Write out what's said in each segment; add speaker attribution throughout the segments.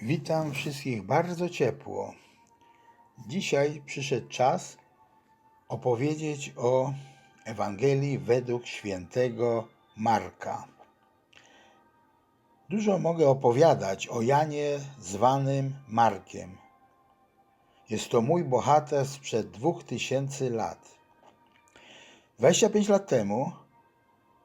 Speaker 1: Witam wszystkich bardzo ciepło. Dzisiaj przyszedł czas opowiedzieć o Ewangelii według świętego Marka. Dużo mogę opowiadać o Janie zwanym Markiem. Jest to mój bohater sprzed dwóch tysięcy lat. 25 lat temu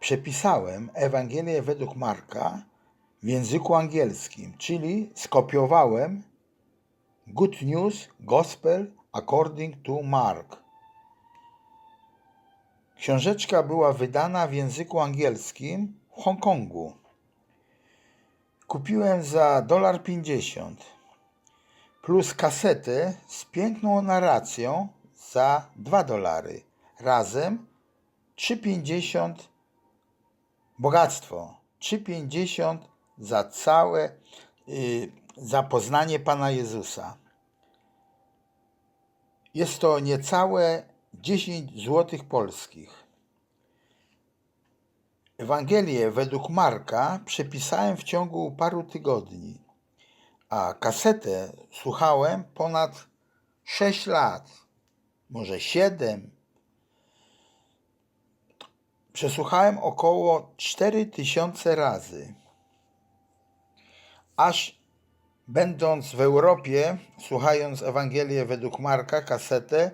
Speaker 1: przepisałem Ewangelię według Marka w języku angielskim, czyli skopiowałem Good News Gospel According to Mark. Książeczka była wydana w języku angielskim w Hongkongu. Kupiłem za dolar 50 plus kasetę z piękną narracją za 2 dolary. Razem 3,50 bogactwo. 3,50 za całe y, za poznanie Pana Jezusa. Jest to niecałe 10 złotych polskich. Ewangelię według Marka przepisałem w ciągu paru tygodni, a kasetę słuchałem ponad 6 lat, może 7. Przesłuchałem około 4000 razy. Aż będąc w Europie, słuchając Ewangelię według Marka, kasetę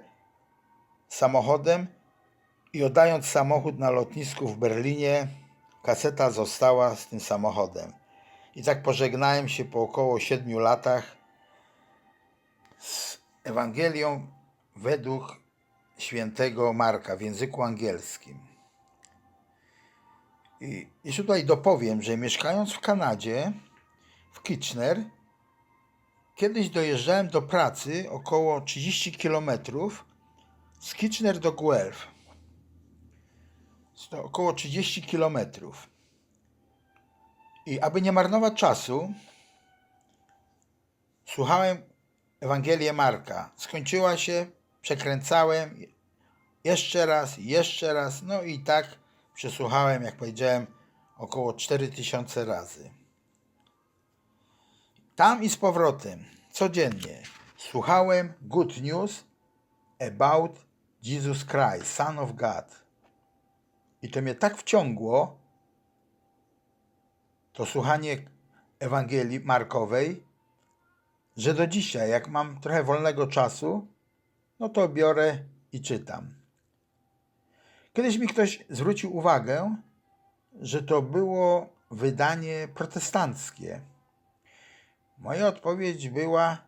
Speaker 1: samochodem i oddając samochód na lotnisku w Berlinie, kaseta została z tym samochodem. I tak pożegnałem się po około 7 latach z Ewangelią według świętego Marka w języku angielskim. I, I tutaj dopowiem, że mieszkając w Kanadzie, w Kitchener, kiedyś dojeżdżałem do pracy około 30 km z Kitchener do Guelph. To około 30 km. I aby nie marnować czasu, słuchałem Ewangelię Marka. Skończyła się, przekręcałem jeszcze raz, jeszcze raz, no i tak przesłuchałem, jak powiedziałem, około 4000 razy. Tam i z powrotem, codziennie, słuchałem Good News about Jesus Christ, Son of God. I to mnie tak wciągło, to słuchanie Ewangelii Markowej, że do dzisiaj, jak mam trochę wolnego czasu, no to biorę i czytam. Kiedyś mi ktoś zwrócił uwagę, że to było wydanie protestanckie. Moja odpowiedź była: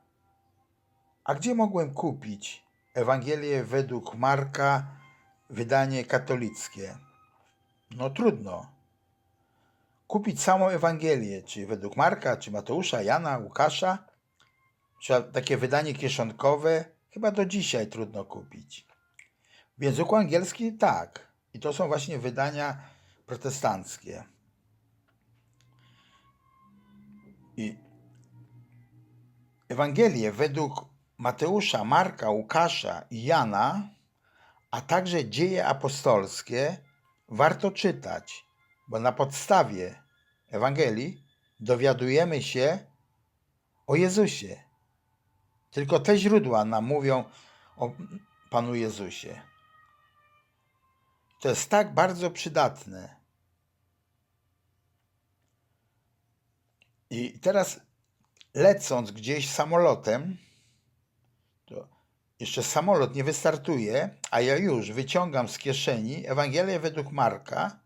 Speaker 1: A gdzie mogłem kupić Ewangelię według Marka, wydanie katolickie? No trudno. Kupić samą Ewangelię, czy według Marka, czy Mateusza, Jana, Łukasza, czy takie wydanie kieszonkowe, chyba do dzisiaj trudno kupić. W języku angielskim tak. I to są właśnie wydania protestanckie. I Ewangelie według Mateusza, Marka, Łukasza i Jana, a także dzieje apostolskie warto czytać, bo na podstawie Ewangelii dowiadujemy się o Jezusie. Tylko te źródła nam mówią o Panu Jezusie. To jest tak bardzo przydatne. I teraz lecąc gdzieś samolotem, to jeszcze samolot nie wystartuje, a ja już wyciągam z kieszeni Ewangelię według Marka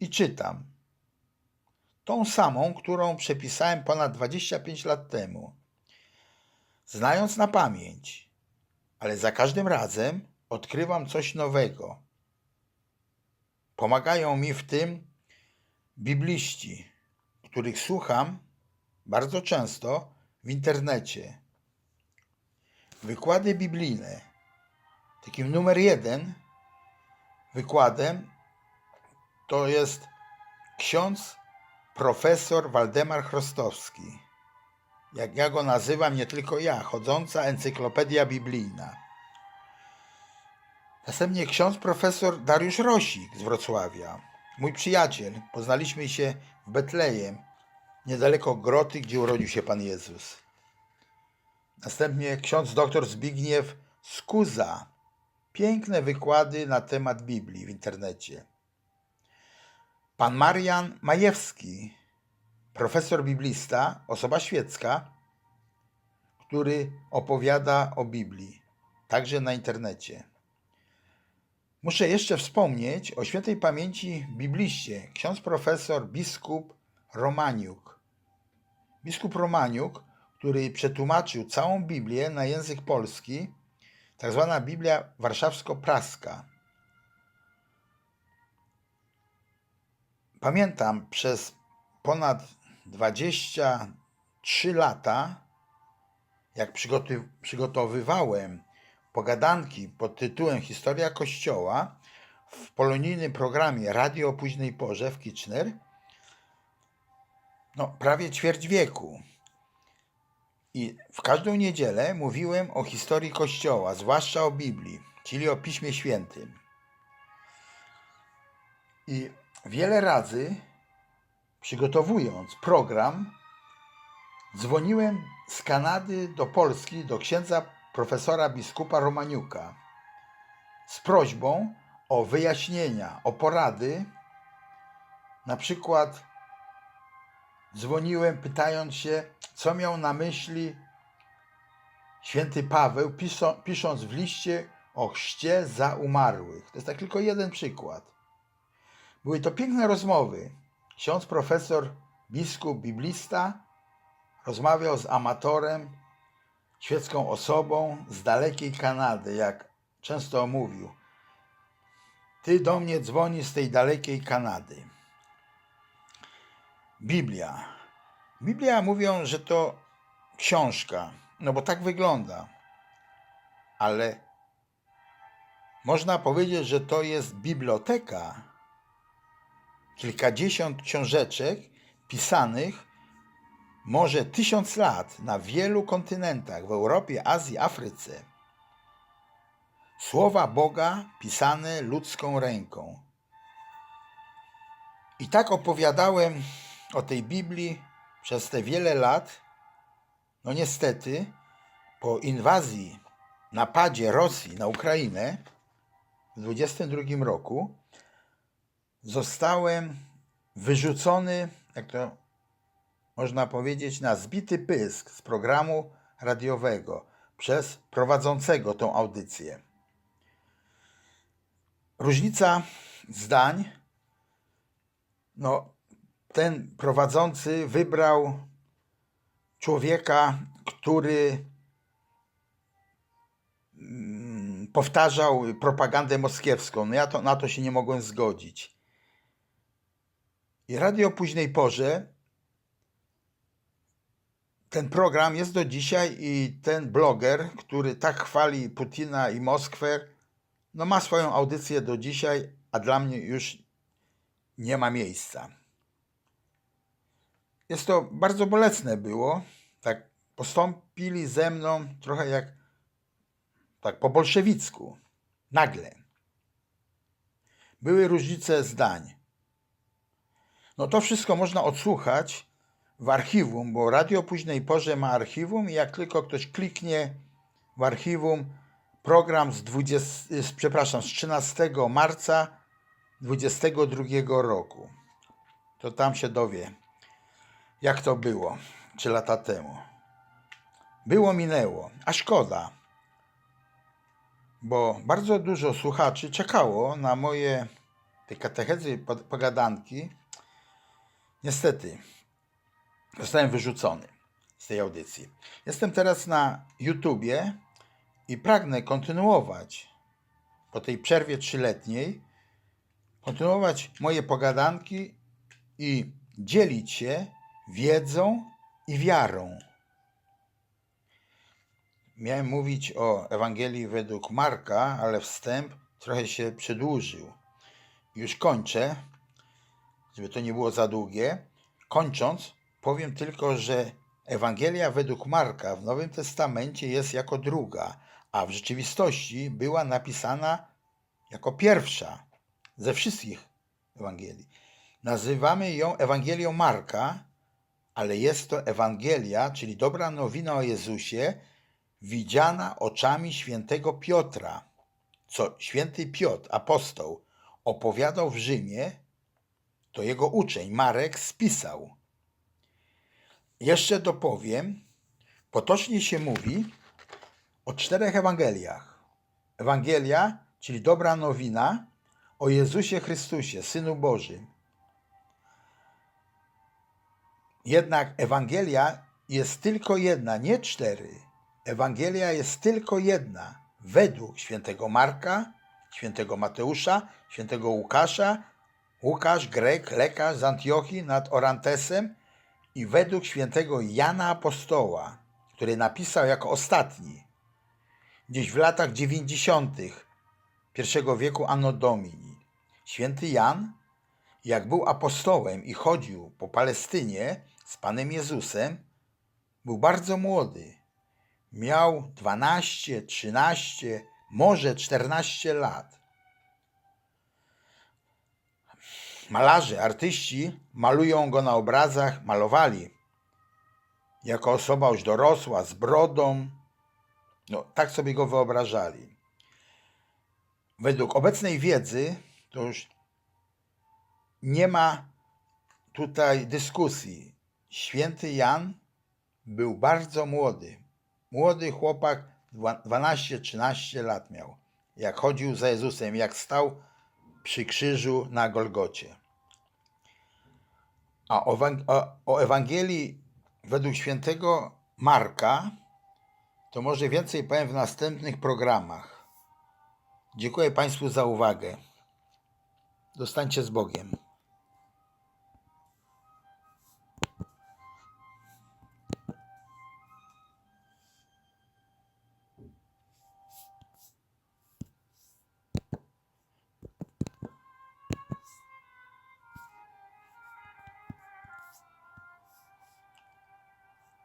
Speaker 1: i czytam. Tą samą, którą przepisałem ponad 25 lat temu. Znając na pamięć, ale za każdym razem odkrywam coś nowego. Pomagają mi w tym bibliści, których słucham bardzo często w internecie. Wykłady biblijne. Takim numer jeden wykładem to jest ksiądz profesor Waldemar Chrostowski. Jak ja go nazywam, nie tylko ja, chodząca encyklopedia biblijna. Następnie ksiądz profesor Dariusz Rosik z Wrocławia. Mój przyjaciel. Poznaliśmy się w Betlejem niedaleko Groty, gdzie urodził się Pan Jezus. Następnie ksiądz dr Zbigniew Skuza. Piękne wykłady na temat Biblii w internecie. Pan Marian Majewski, profesor biblista, osoba świecka, który opowiada o Biblii, także na internecie. Muszę jeszcze wspomnieć o świętej pamięci bibliście, ksiądz profesor biskup Romaniuk. Biskup Romaniuk, który przetłumaczył całą Biblię na język polski, tak zwana Biblia warszawsko-praska. Pamiętam przez ponad 23 lata, jak przygotowywałem pogadanki pod tytułem Historia Kościoła w polonijnym programie Radio o późnej porze w Kitchener, no prawie ćwierć wieku. I w każdą niedzielę mówiłem o historii Kościoła, zwłaszcza o Biblii, czyli o Piśmie Świętym. I wiele razy, przygotowując program, dzwoniłem z Kanady do Polski do księdza profesora biskupa Romaniuka z prośbą o wyjaśnienia, o porady. Na przykład dzwoniłem pytając się, co miał na myśli święty Paweł, pisząc w liście o chrzcie za umarłych. To jest tak tylko jeden przykład. Były to piękne rozmowy. Ksiądz profesor, biskup, biblista rozmawiał z amatorem, świecką osobą z dalekiej Kanady, jak często mówił. Ty do mnie dzwoni z tej dalekiej Kanady. Biblia. Biblia mówią, że to książka, no bo tak wygląda. Ale można powiedzieć, że to jest biblioteka. Kilkadziesiąt książeczek pisanych może tysiąc lat na wielu kontynentach w Europie, Azji, Afryce. Słowa Boga pisane ludzką ręką. I tak opowiadałem o tej Biblii przez te wiele lat. No niestety, po inwazji, napadzie Rosji na Ukrainę w 22 roku zostałem wyrzucony, jak to można powiedzieć, na zbity pysk z programu radiowego przez prowadzącego tą audycję. Różnica zdań, no, ten prowadzący wybrał człowieka, który mm, powtarzał propagandę moskiewską. No ja to, na to się nie mogłem zgodzić. I radio o późnej porze ten program jest do dzisiaj i ten bloger, który tak chwali Putina i Moskwę, no ma swoją audycję do dzisiaj, a dla mnie już nie ma miejsca. Jest to bardzo bolesne było. Tak postąpili ze mną trochę jak tak po bolszewicku. Nagle. Były różnice zdań. No to wszystko można odsłuchać w archiwum, bo Radio późnej porze ma archiwum i jak tylko ktoś kliknie w archiwum program z 20, z, przepraszam, z 13 marca 22 roku, to tam się dowie, jak to było 3 lata temu. Było, minęło, a szkoda, bo bardzo dużo słuchaczy czekało na moje te katechezy, pogadanki. Niestety, zostałem wyrzucony z tej audycji. Jestem teraz na YouTubie i pragnę kontynuować po tej przerwie trzyletniej, kontynuować moje pogadanki i dzielić się wiedzą i wiarą. Miałem mówić o Ewangelii według Marka, ale wstęp trochę się przedłużył. Już kończę, żeby to nie było za długie. Kończąc, Powiem tylko, że Ewangelia według Marka w Nowym Testamencie jest jako druga, a w rzeczywistości była napisana jako pierwsza ze wszystkich Ewangelii. Nazywamy ją Ewangelią Marka, ale jest to Ewangelia, czyli dobra nowina o Jezusie, widziana oczami świętego Piotra, co święty Piotr, apostoł, opowiadał w Rzymie, to jego uczeń Marek spisał. Jeszcze dopowiem, potocznie się mówi o czterech Ewangeliach. Ewangelia, czyli dobra nowina o Jezusie Chrystusie, Synu Bożym. Jednak Ewangelia jest tylko jedna, nie cztery. Ewangelia jest tylko jedna, według świętego Marka, świętego Mateusza, świętego Łukasza, Łukasz, Grek, lekarz z Antiochii nad Orantesem i według świętego Jana Apostoła, który napisał jako ostatni, gdzieś w latach 90. pierwszego wieku Anno Domini. Święty Jan, jak był apostołem i chodził po Palestynie z Panem Jezusem, był bardzo młody. Miał 12, 13, może 14 lat. Malarze, artyści malują go na obrazach, malowali jako osoba już dorosła, z brodą. No, tak sobie go wyobrażali. Według obecnej wiedzy to już nie ma tutaj dyskusji. Święty Jan był bardzo młody. Młody chłopak, dwa- 12-13 lat miał. Jak chodził za Jezusem, jak stał przy krzyżu na Golgocie. A o, Ewang- o, o Ewangelii według świętego Marka to może więcej powiem w następnych programach. Dziękuję Państwu za uwagę. Zostańcie z Bogiem.